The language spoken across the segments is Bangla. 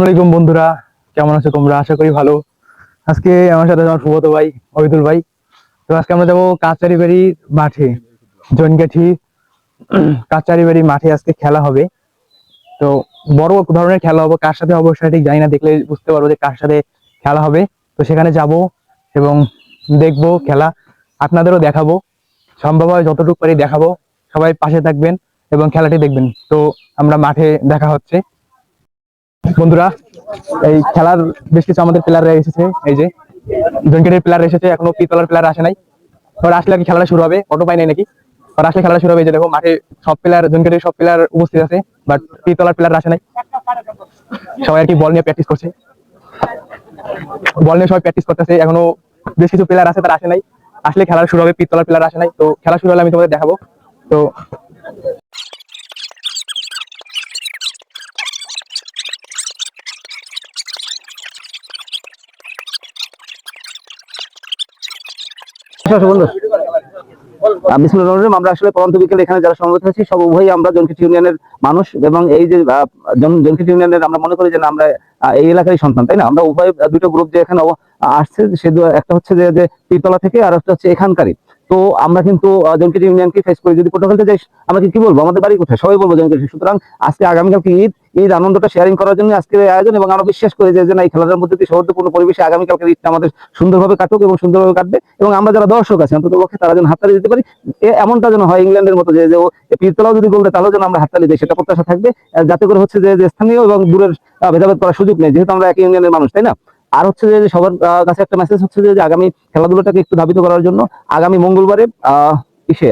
আসসালামাইকুম বন্ধুরা, কেমন আছো তোমরা? আশা করি ভালো। আজকে আমার সাথে আমার ফুবত ভাই অবিদুল ভাই। তো আজকে আমরা যাব কাচারি বাড়ি মাঠে, জনগাঠি কাচারি বাড়ি মাঠে আজকে খেলা হবে। তো বড় ধরনের খেলা হবে, কার সাথে অবশ্যই ঠিক জানি না, দেখলে বুঝতে পারব যে কার সাথে খেলা হবে। তো সেখানে যাব এবং দেখব খেলা, আপনাদেরও দেখাবো। সম্ভব হয় যতটুকু পারি দেখাবো, সবাই পাশে থাকবেন এবং খেলাটি দেখবেন। তো আমরা মাঠে দেখা হচ্ছে। বন্ধুরা, এই খেলার বেশ কিছু আমাদের প্লেয়াররা এসেছে, এই যে জনকেটের প্লেয়ার এসেছে, এখনও পিতলার প্লেয়ার আসে নাই। ওরা আসলে কি খেলাটা শুরু হবে অটো পাই নাই নাকি? ওরা আসলে খেলাটা শুরু হবে যে দেখো, মাঠে সব প্লেয়ার জনকেটের সব প্লেয়ার উপস্থিত আছে বাট পিতলার প্লেয়ার আসে নাই। সবাই আর কি বল নিয়ে প্র্যাকটিস করছে। বল নিয়ে সবাই প্র্যাকটিস করতেছে, এখনও বেশ কিছু প্লেয়ার আছে, তারা আসে নাই। আসলে খেলা শুরু হবে পিতলার প্লেয়ার আসে নাই, তো খেলা শুরু হলে আমি তোমাদের দেখাবো। তো বিসমুল্লাহ রহিম, আমরা আসলে এখানে যারা সমবেত হয়েছি সব উভয়ই আমরা জনকিট ইউনিয়নের মানুষ এবং এই যে জনকিট ইউনিয়নের আমরা মনে করি যে আমরা এই এলাকারই সন্তান, তাই না? আমরা উভয় দুটো গ্রুপ যে এখানে আসছে, সে একটা হচ্ছে যে পীরতলা থেকে আর একটা হচ্ছে এখানকারই। তো আমরা কিন্তু জনকিট ইউনিয়নকে ফেস করি। যদি প্রোটোকলটা যাই, আমরা কি কি বলব? আমাদের বাড়ি কোথায়? সবাই বলব জনকিট সুতরাং আজকে আগামীকালকে ঈদ ঈদ আনন্দটা শেয়ারিং করার জন্য আজকের এই আয়োজন এবং আমরা বিশ্বাস করি যে না, এই খেলাটার মধ্যে দিয়ে সৌহার্দ্যপূর্ণ পরিবেশে আগামীকালকে ঈদটা আমাদের সুন্দরভাবে কাটুক এবং সুন্দরভাবে কাটবে এবং আমরা যারা দর্শক আছি, অন্তত পক্ষে তারা যেন হাততালি দিতে পারি। এমনটা যেন হয় ইংল্যান্ডের মতো যে পীরতলাও যদি গোল দেয়, তাহলেও যেন আমরা হাততালি দিই, সেটা প্রত্যাশা থাকবে। যাতে করে হচ্ছে যে স্থানীয় এবং দূরের ভেদাভেদ করার সুযোগ নেই, যেহেতু আমরা একই ইউনিয়নের মানুষ, তাই না? আর হচ্ছে যে সবার কাছে একটা মেসেজ হচ্ছে যে আগামী খেলাধুলাটাকে একটু ধাবিত করার জন্য, আগামী মঙ্গলবারে আহ ইসে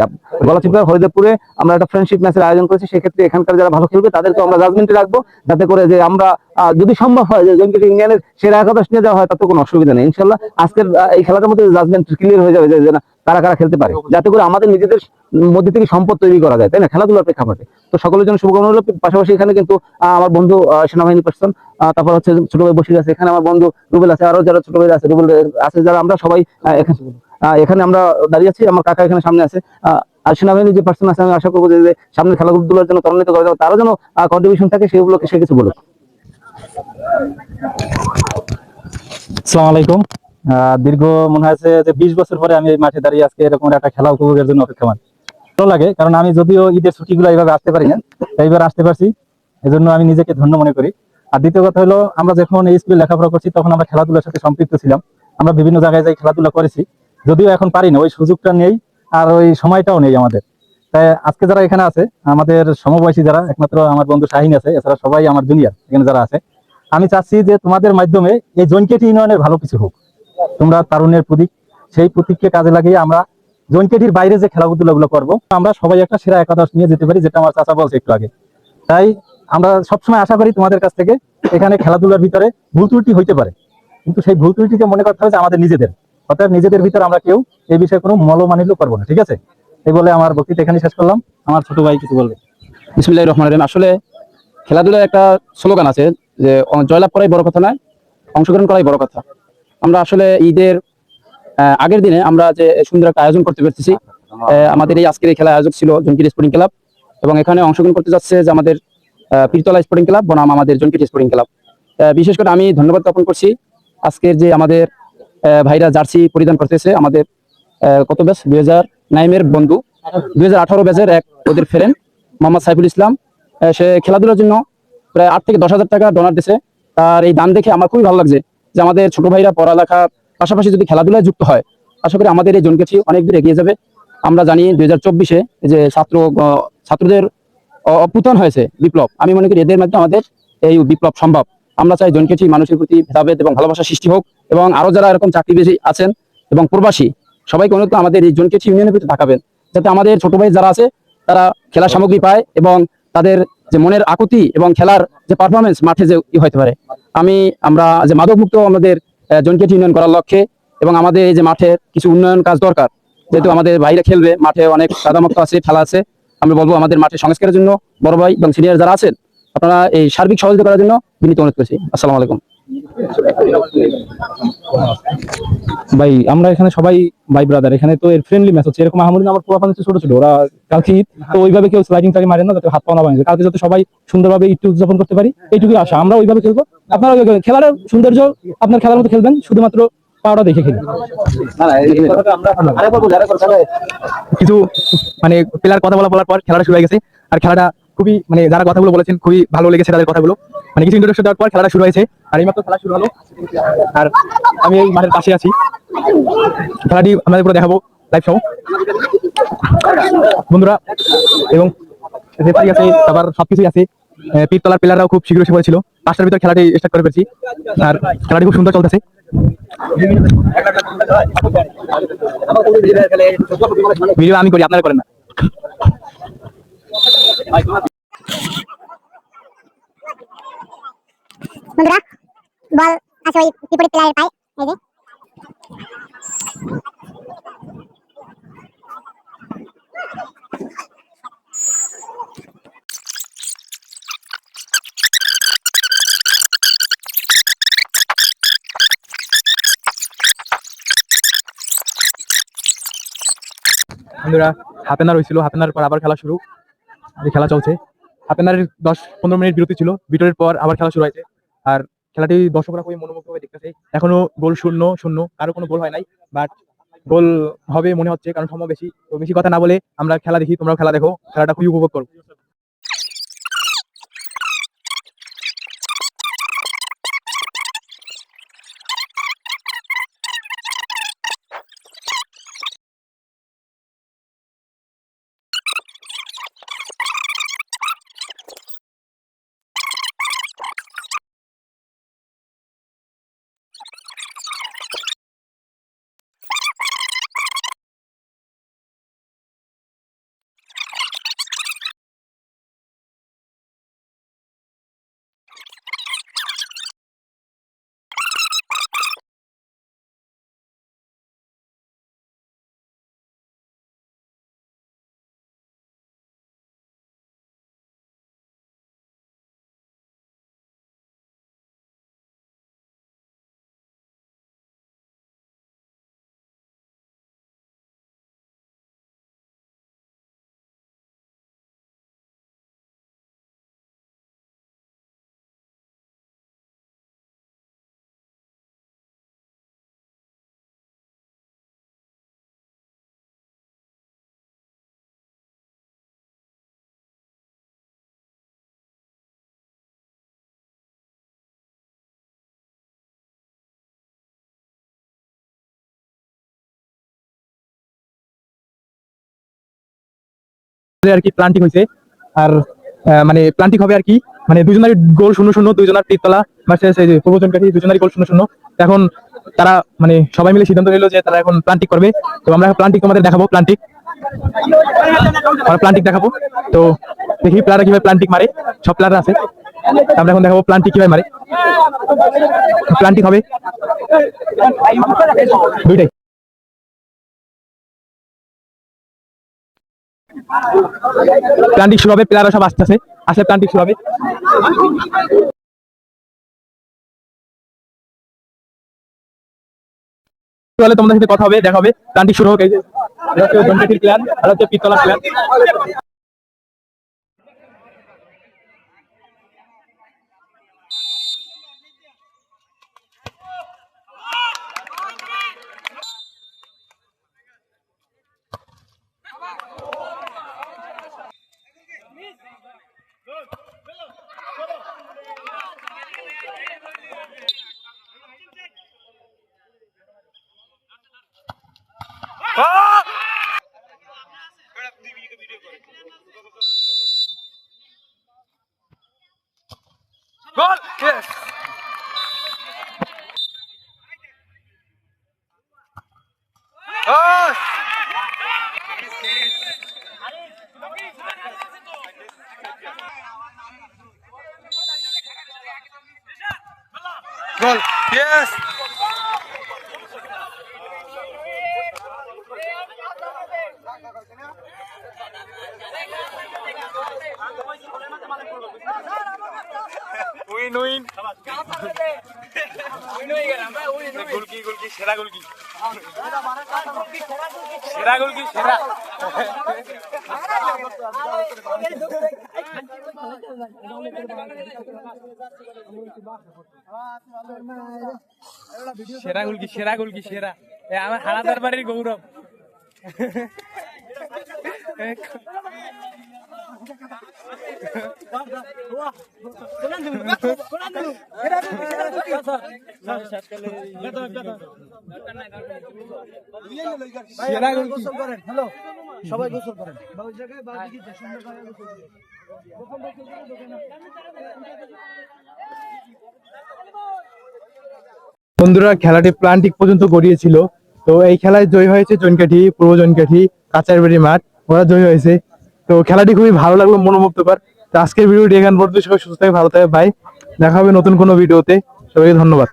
হরিদেবপুরে আমরা একটা ফ্রেন্ডশিপ ম্যাচের আয়োজন করেছি, সেক্ষেত্রে এখানকার যারা ভালো খেলবে তাদেরকে আমরা জাজমেন্টে রাখব, যাতে করে যে আমরা যদি সম্ভব হয় যে ইউনিয়নের সেরা একাদশ নিয়ে যাওয়া হয়, তাতে কোনো অসুবিধা নেই। ইনশাল্লাহ আজকের এই খেলাটার মধ্যে জাজমেন্ট ক্লিয়ার হয়ে যাবে যে না, কারা কারা খেলতে পারে। যাতে করে আমাদের নিজেদের মধ্যে থেকে সম্পদ তৈরি করা যায়, তাই না? খেলাধুলার প্রেক্ষাপটে। তো সকলের জন্য শুভকামনা হলো পাশাপাশি এখানে কিন্তু আমার বন্ধু সেনাবাহিনী পার্সন তারপর হচ্ছে ছোট ভাই বসির আছে, এখানে আমার বন্ধু রুবেল আছে, আরও যারা ছোট ভাই আছে, রুবেল আছে যারা, আমরা সবাই এখানে। এখানে আমরা দাঁড়িয়ে আছি, আমার কাকা এখানে সামনে আছে। আর যে পার্সন আছে, আমি আশা করব যে সামনে খেলাধুলার জন্য ত্বরান্বিত করা যাবে, তারও যেন কন্ট্রিবিউশন থাকে সেগুলোকে সে কিছু বলুক। আসসালামু আলাইকুম। দীর্ঘ মনে হয়েছে যে বিশ বছর পরে আমি এই মাঠে দাঁড়িয়ে আজকে এরকম একটা খেলা উপভোগের জন্য অপেক্ষমান। ভালো লাগে, কারণ আমি যদিও ঈদের ছুটিগুলো এইভাবে আসতে পারি না, এইবার আসতে পারছি, এজন্য আমি নিজেকে ধন্য মনে করি। আর দ্বিতীয় কথা হলো, আমরা যখন এই স্কুলে লেখাপড়া করছি, তখন আমরা খেলাধুলার সাথে সম্পৃক্ত ছিলাম। আমরা বিভিন্ন জায়গায় যাই খেলাধুলা করেছি যদিও এখন পারি না, ওই সুযোগটা নেই আর ওই সময়টাও নেই আমাদের। তাই আজকে যারা এখানে আছে, আমাদের সমবয়সী যারা, একমাত্র আমার বন্ধু শাহিন আছে, এছাড়া সবাই আমার জুনিয়র এখানে যারা আছে, আমি চাচ্ছি যে তোমাদের মাধ্যমে এই জৈনকেটি ইউনিয়নের ভালো কিছু হোক। তোমরা তারুণের প্রতীক, সেই প্রতীককে কাজে লাগিয়ে আমরা জৈনকেটির বাইরে যে খেলাধুলা গুলো করব, আমরা সবাই একটা সেরা একাদশ নিয়ে যেতে পারি, যেটা আমার চাচা বলছে একটু আগে। তাই আমরা সবসময় আশা করি তোমাদের কাছ থেকে এখানে খেলাধুলার ভিতরে ভুল ত্রুটি হইতে পারে। কিন্তু সেই ভুল ত্রুটিকে মনে করতে হবে যে আমাদের নিজেদের। অর্থাৎ নিজেদের ভিতরে আমরা কেউ এই বিষয়ে কোনো মলমানিল্য করব না, ঠিক আছে? এই বলে আমার বক্তৃতা এখানে শেষ করলাম। আমার ছোট ভাই কিছু বলবে। বিসমুল্লাহ রহমান রহিম। আসলে খেলাধুলার একটা স্লোগান আছে যে জয়লাভ করাই বড় কথা নয়, অংশগ্রহণ করাই বড় কথা। আমরা আসলে ঈদের আগের দিনে আমরা যে সুন্দর একটা আয়োজন করতে পেরেছি আমাদের এই আজকের এই খেলা আয়োজক ছিল জনকির স্পোর্টিং ক্লাব এবং এখানে অংশগ্রহণ করতে যাচ্ছে যে আমাদের পীরতলা স্পোর্টিং ক্লাব, বনাম আমাদের জনকির স্পোর্টিং ক্লাব। বিশেষ করে আমি ধন্যবাদ জ্ঞাপন করছি আজকের যে আমাদের ভাইরা জার্সি পরিধান করতেছে আমাদের কত ব্যাস? দুই হাজার নাইমের বন্ধু। দুই হাজার আঠারো ব্যাচের এক ওদের ফেরেন মোহাম্মদ সাইফুল ইসলাম। সে খেলাধুলার জন্য প্রায় আট থেকে দশ হাজার টাকা ডোনার দিছে। তার এই দান দেখে আমার খুবই ভালো লাগছে যে আমাদের ছোট ভাইরা পড়ালেখা পাশাপাশি যদি খেলাধুলায় যুক্ত হয়, আশা করি আমাদের এই জনকেছি অনেক দূর এগিয়ে যাবে। আমরা জানি দুই হাজার চব্বিশে যে ছাত্র ছাত্রদের অভ্যুত্থান হয়েছে বিপ্লব। আমি মনে করি এদের মাধ্যমে আমাদের এই বিপ্লব সম্ভব। আমরা চাই জনকেছি মানুষের প্রতি ভেদাভেদ এবং ভালোবাসা সৃষ্টি হোক এবং আরও যারা এরকম চাকরিবেশী আছেন এবং প্রবাসী, সবাইকে অনুরোধ আমাদের এই জনকেছি ইউনিয়নের প্রতি থাকাবেন। যাতে আমাদের ছোট ভাই যারা আছে, তারা খেলার সামগ্রী পায় এবং তাদের যে মনের আকুতি এবং খেলার যে পারফরমেন্স মাঠে যে ই হতে পারে। আমি, আমরা যে মাদক মুক্ত আমাদের জনকেট ইউনিয়ন করার লক্ষ্যে এবং আমাদের এই যে মাঠের কিছু উন্নয়ন কাজ দরকার, যেহেতু আমাদের বাইরে খেলবে, মাঠে অনেক সাদামুক্ত আছে খেলা আছে, আমি বলব আমাদের মাঠে সংস্কারের জন্য বড় ভাই এবং সিনিয়র যারা আছেন আপনারা এই সার্বিক সহযোগিতা করার জন্য বিনীত অনুরোধ করছি। আসসালামু আলাইকুম। ভাই আমরা এখানে সবাই ভাই ব্রাদার এখানে তো এর ফ্রেন্ডলি ম্যাচ হচ্ছে। এরকম আহামরি আমার পুরো হচ্ছে ছোট ছোট ওরা কালকে তো ওইভাবে কেউ স্লাইডিং টাকে মারে না যাতে হাত পা না ভাঙে। কালকে যাতে সবাই সুন্দরভাবে ঈদটি উদযাপন করতে পারি এইটুকুই আশা। আমরা ওইভাবে খেলব। আপনারা খেলার সৌন্দর্য আপনার খেলার মতো খেলবেন শুধুমাত্র পাওয়াটা দেখে তাহলে কিছু মানে প্লেয়ার কথা বলা বলার পর খেলাটা শুরু হয়ে গেছে আর খেলাটা খুবই মানে যারা কথাগুলো বলেছেন, খুবই ভালো লেগেছে তাদের কথাগুলো। মানে কিছু ইন্ট্রোডাকশন দেওয়ার পর খেলাটা শুরু হয়েছে, আর এইমাত্র খেলা শুরু হলো। আর আমি এই মাঠের পাশে আছি। খেলাটি আমাদের পুরো দেখাবো লাইভ সহ বন্ধুরা, এবং রেফারি আছে আবার সবকিছুই আছে। পীরতলার প্লেয়াররাও খুব শীঘ্র এসে পড়েছিল পাঁচটার ভিতর খেলাটি স্টার্ট করে ফেলছি। আর খেলাটি খুব সুন্দর চলতেছে। ভিডিও আমি করি, আপনারা করেন না। বন্ধুরা, বল আছে ওই বিপরীত প্লেয়ারের পায়ে, এই যে। বন্ধুরা হয়েছিল পর আবার খেলা শুরু। আর খেলা চলছে। আপনার দশ পনেরো মিনিট বিরতি ছিল। বিরতির পর আবার খেলা শুরু হয়েছে। আর খেলাটি দর্শকরা খুবই মনোমুগ্ধ হয়ে দেখতেছে। এখনও গোল শূন্য শূন্য। কারও কোনো গোল হয় নাই বাট গোল হবে মনে হচ্ছে, কারণ সময় বেশি। তো বেশি কথা না বলে আমরা খেলা দেখি, তোমরাও খেলা দেখো। খেলাটা খুবই উপভোগ করো। আর কি প্লান্টিং হয়েছে আর মানে প্লান্টিং হবে আর কি মানে দুজনের গোল শূন্য শূন্য দুজনের তীরতলা ভার্সেস এই যে প্রবচন কাঠি দুজনেরই গোল শূন্য শূন্য। এখন তারা মানে সবাই মিলে সিদ্ধান্ত নিল যে তারা এখন প্লান্টিক করবে। তো আমরা প্লান্টিক তোমাদের দেখাবো প্লান্টিক আমরা প্লান্টিক দেখাবো। তো দেখি প্লেয়াররা কীভাবে প্লান্টিক মারে। সব প্লেয়াররা আছে। আমরা এখন দেখাবো প্লান্টিক কীভাবে মারে। প্লান্টিক হবে। দুইটাই। প্লান্টিক শুরু হবে, প্লেয়াররা সব আসতেছে। আসলে প্লান্টিক শুরু হবে। তাহলে তোমাদের সাথে কথা হবে, দেখা হবে। প্লান্টিক শুরু হোক, এই যে, এটা হচ্ছে পিতলা প্ল্যান। আর হচ্ছে Yes! Goal! উইন গোলকি গোলকি সেরা গুলকি। সেরা গোলকি সেরা সেরা গোলকি সেরা। গোলকি সেরা এ আমার হারাদার বাড়ির গৌরব। সেরা গোলকি বন্ধুরা, খেলাটি প্লান্টিক পর্যন্ত গড়িয়েছিল। তো এই খেলায় জয় হয়েছে জনকাঠি পূর্ব জনকাঠি কাচারবাড়ি মাঠ। ওরা জয় হয়েছে। তো খেলাটি খুবই ভালো লাগল, মনোমুগ্ধকর। তো আজকের ভিডিওটি এখান পর্যন্ত, সবাই সুস্থ থাকে ভালো থাকে ভাই। দেখা হবে নতুন কোনো ভিডিওতে। সবাইকে ধন্যবাদ।